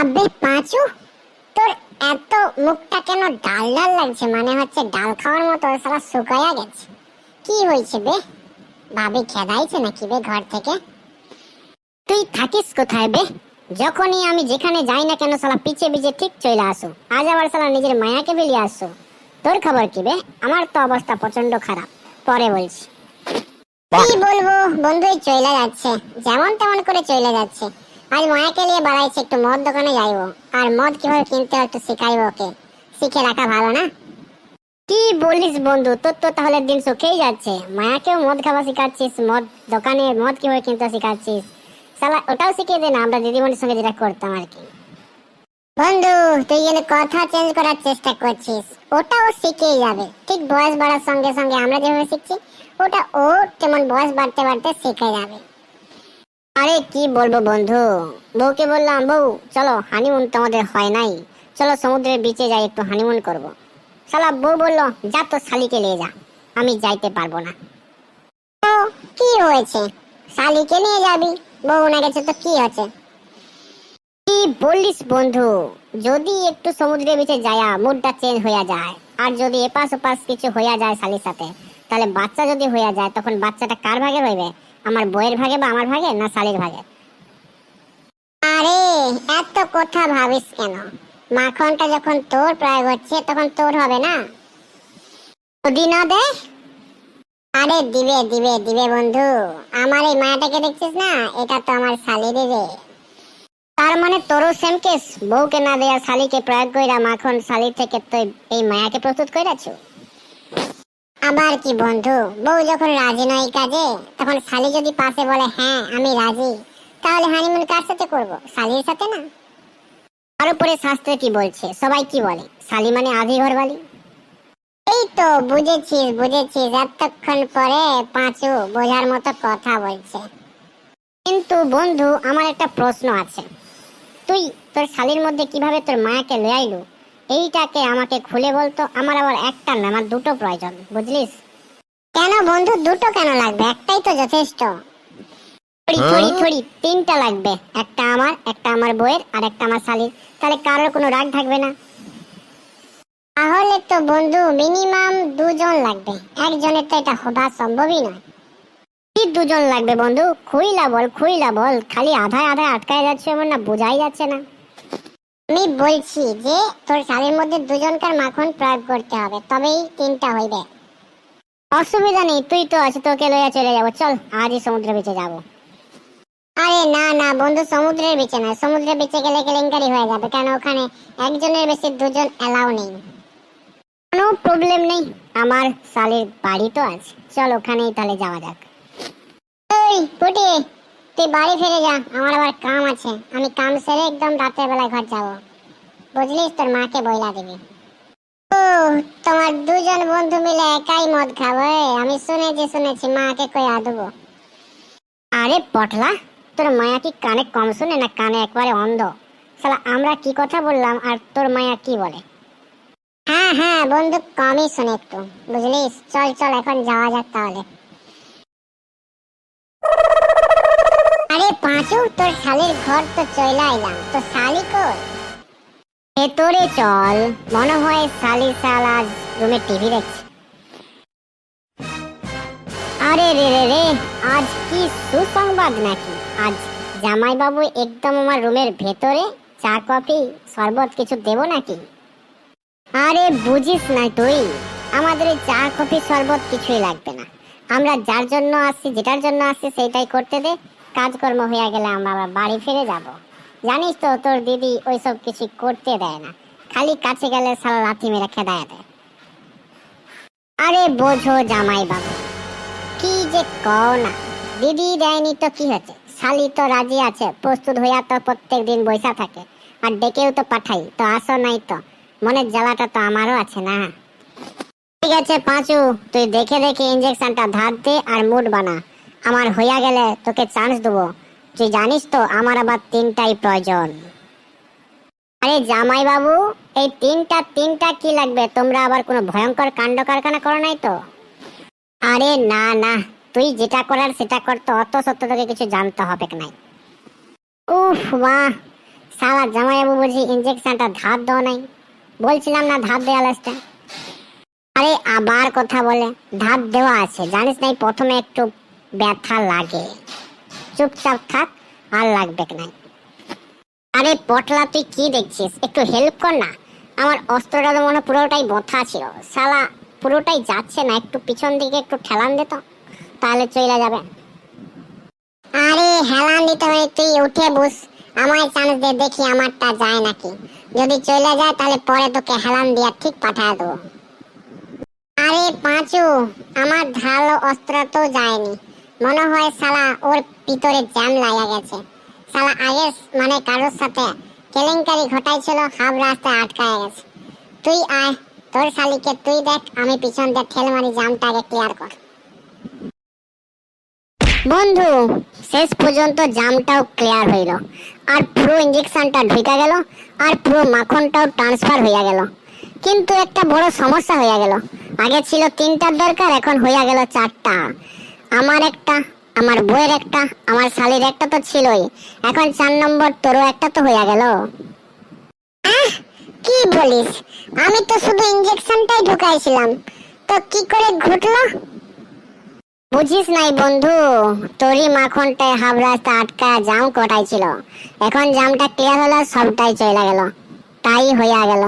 আবে পাঁচু তোর এত মুখটা কেন ডাল ডাল লাগছে? মানে হচ্ছে ডাল খাওয়ার মতো সারা শুকায়া গেছে। কি হয়েছে বে? ভাবি খেদাইছে নাকি বে ঘর থেকে? তুই থাকিস কোথায় বে? যখনই আমি যেখানে যাই না কেন সালা পিছে পিছে ঠিক চলে আসো। আজ আবার সালা নিজের মায়াকে বেরিয়ে আসো। তোর খবর কি বে? আমার তো অবস্থা প্রচণ্ড খারাপ। পরে বলছি। কি বলব? বন্ধুই চলে যাচ্ছে। যেমন তেমন করে চলে যাচ্ছে। আজ মায়াকে নিয়ে বাড়াইছে, একটু মদ দোকানে যাইবো। আর মদ কীভাবে কিনতে হয় একটু শিখাইবো ওকে। শিখে রাখা ভালো না? কি বলিস বন্ধু, তোর তো তাহলে দিন সুখেই যাচ্ছে। মায়াকেও মদ খাওয়া শিখাচ্ছিস, মদ দোকানে মদ কীভাবে কিনতে শিখাচ্ছিস। সালা ওটাও শিখিয়ে দে না, আমরা দিদিমণির সঙ্গে যেটা করতাম আর কি। বন্ধু, তুই যেন কথা চেঞ্জ করার চেষ্টা করছিস। ওটাও শিখেই যাবে। ঠিক বয়স বাড়ার সঙ্গে সঙ্গে আমরা যেভাবে শিখছি, ওটা ও তেমন বয়স বাড়তে বাড়তে শিখে যাবে। আরে কি বলব বন্ধু? বউকে বললাম, বউ, চলো হানিমুন তো আমাদের হয় নাই। চলো সমুদ্রের বিচে যাই, একটু হানিমুন করব। শালা বউ বলল, যা তো শালিকে নিয়ে যা, আমি যাইতে পারব না। কি হয়েছে? শালিকে নিয়ে যাবি? বউ না গেছে তো কি আছে কি বলিস বন্ধু? যদি একটু সমুদ্রের বিচে যায়া মুডটা চেঞ্জ হইয়া যায়। আর যদি এপাশ ওপাশ কিছু হইয়া যায় শালির সাথে, তাহলে বাচ্চা যদি হইয়া যায়, তখন বাচ্চাটা কার ভাগে রইবে আমার বইয়ের ভাগে বা আমার ভাগে না শালির ভাগে? আরে, এত কথা ভাবিস কেন? মাখনটা যখন তোর প্রয়োগ হচ্ছে, তখন তোর হবে না? যদি না দে। আরে, দিবে দিবে দিবে বন্ধু। আমার এই মায়াটাকে দেখছিস না? এটা তো আমার শালিরই রে। তার মানে তোরও সেম কেস বউকে না দেয়া শালিকে প্রয়োগ কইরা মাখন শালির থেকে তুই এই মায়াকে প্রস্তুত কইরাছো? আবার কি বন্ধু? বউ যখন রাজি নয় কাজে, তখন শালি যদি পাশে বলে হ্যাঁ আমি রাজি, তাহলে হানিমুন কার সাথে করব? শালির সাথে না? আর উপরে শাস্ত্রে কি বলছে? সবাই কি বলে? শালি মানে আধি ঘরবালি এই তো, বুঝেছিস বুঝেছিস। এতক্ষণ পরে পাঁচু বোঝার মতো কথা বলছে। কিন্তু বন্ধু, আমার একটা প্রশ্ন আছে। তুই তোর শালির মধ্যে কীভাবে তোর মায়াকে লয়ে আইলু এইটাকে আমাকে খুলে বলতো আমার আবার একটা না আমার দুটো প্রয়োজন বুঝলিস? কেন বন্ধু দুটো কেন লাগবে? একটাই তো যথেষ্ট। থরি থরি থরি তিনটা লাগবে একটা আমার একটা আমার বইয়ের আর একটা আমার শালির। তাহলে কারোর কোনো রাগ থাকবে না। তাহলে তো বন্ধু মিনিমাম দুজন লাগবে। একজনের তো এটা হওয়া সম্ভবই নয়। কি দুজন লাগবে বন্ধু? খুইলা বল খুইলা বল খালি আধায় আধায় আটকায় যাচ্ছে এমন না বোঝাই যাচ্ছে না। আমি বলছি যে তোর শাড়ির মধ্যে দুজনকার মাখন প্রয়োগ করতে হবে, তবেই তিনটা হইবে। অসুবিধা নেই, তুই তো আছে, তোকে লইয়া চলে যাব। চল, আজই সমুদ্রে বেঁচে যাব। আরে না না, বন্ধু, সমুদ্রের বেঁচে না সমুদ্রে বেঁচে গেলে কেলেঙ্কারি হয়ে যাবে, কেন ওখানে একজনের বেশি দুজন এলাও নেই? কোনো প্রবলেম নেই। আমার শালির বাড়ি তো আছে। চল, ওখানেই তাহলে যাওয়া যাক। এই, পুটি! তুই বাড়ি ফিরে যা, আমার আবার কাম আছে। আমি কাম সেরে একদম রাতের বেলায় ঘর যাব। বুঝলিস তোর মাকে বইলা দিবি। ও, তোমার দুজন বন্ধু মিলে একাই মদ খাব আমি শুনেছি শুনেছি, মাকে কইয়া দেবো আরে পটলা, তোর মায়া কি কানে কম শুনে না কানে একবারে অন্ধ? শালা, আমরা কি কথা বললাম আর তোর মায়া কি বলে? হ্যাঁ হ্যাঁ বন্ধু কমই শুনে একটু। বুঝলিস? চল চল, এখন যাওয়া যাক তাহলে। আরে পাঁচু, তোর শালির ঘর তো চলে আইলাম। তো শালি কই? ভেতরে চল। মনে হয় শালি শাল আজ রুমে টিভি দেখছে। আরে রে রে রে, আজ কি সুসংবাদ নাকি? আজ জামাইবাবু একদম আমার রুমের ভেতরে চা, কফি, শরবত কিছু দেবো নাকি? আরে বুঝিস না তুই, আমাদের চা, কফি, শরবত কিছুই লাগবে না। আমরা যার জন্য আসছি, যেটার জন্য আসছি, সেইটাই করতে দে। কাজকর্ম হয়ে গেলে আমরা আবার বাড়ি ফিরে যাব। জানিস তো, তোর দিদি ওইসব কিছু করতে দেয় না। খালি কাছে গেলে সারা লাথি মেরে খেদায় দেয়। আরে বোঝো জামাই বাবু কি যে কও না। দিদি দেয়নি তো কি হচ্ছে? শালি তো রাজি আছে, প্রস্তুত হইয়া তো প্রত্যেক দিন বৈশা থাকে। আর ডেকেও তো পাঠাই, তো আসো নাই তো। মনের জ্বালাটা তো আমারও আছে না। ঠিক আছে, পাঁচু, তুই দেখে দেখে ইঞ্জেকশনটা ধার দে আর মুড বানা। আমার হইয়া গেলে তোকে চান্স দেবো। তুই জানিস তো, আমার আবার তিনটাই প্রয়োজন। আরে জামাই বাবু এই তিনটা তিনটা কি লাগবে? তোমরা আবার কোনো ভয়ঙ্কর কাণ্ড কারখানা করো নাই তো? আরে না না, তুই যেটা করার সেটা করতে অত সত্য তোকে কিছু জানতে হবে নাই? উফ মা সালা জামাইবাবু বুঝি ইঞ্জেকশনটা ধার দেওয়া নাই। বলছিলাম না ধার দেওয়া লাস্টে আরে আবার কথা বলে, ধার দেওয়া আছে। জানিস নাই, প্রথমে একটু ব্যথা লাগে। চুপচাপ থাক, আর লাগবে না। আরে পটলা, তুই কি দেখছিস? একটু হেল্প কর না। আমার অস্ত্রটা তো মনে পুরোটাই বথা ছিল। শালা, পুরোটাই যাচ্ছে না। একটু পিছন দিকে একটু ঠেলান দে তো, তাহলে চলে যাবে। আরে হেলান দিতে হয় তুই উঠে বস। আমায় চান্স দে, দেখি আমারটা যায় নাকি। যদি চলে যায়, তাহলে পরে তোকে হেলান দিয়া ঠিক পাঠায় দেবো। আরে পাঁচু, আমার ধারালো অস্ত্র তো যায়নি। মনে হয় শালা ওর ভিতরে জ্যাম লাগা গেছে। শালা আগে মানে কারোর সাথে কেলেঙ্কারি ঘটাইছিল হাফ রাস্তায় আটকায় গেছে। তুই আয়, তোর শালিকে তুই দেখ, আমি পিছন দিয়ে ঠেল মারি, জামটা আগে ক্লিয়ার কর। বন্ধু, শেষ পর্যন্ত জামটাও ক্লিয়ার হইল। আর পুরো ইঞ্জেকশনটা ঢুকে গেল, আর পুরো মাখনটাও ট্রান্সফার হইয়া গেল। কিন্তু একটা বড় সমস্যা হইয়া গেল। আগে ছিল তিনটার দরকার, এখন হইয়া গেল চারটা। আমার একটা, আমার বইয়ের একটা, আমার শালির একটা তো ছিলই। এখন চার নম্বর তোরও একটা তো হইয়া গেল। কি বলিস? আমি তো শুধু ইঞ্জেকশনটাই ঢুকাইছিলাম। তো কি করে ঘটলো? বুঝিস নাই বন্ধু, তোরই মাখনটায় হাফ রাস্তা আটকা জাম কটাইছিল এখন জামটা ক্লিয়ার হলো, সবটাই চলে গেল। তাই হইয়া গেল।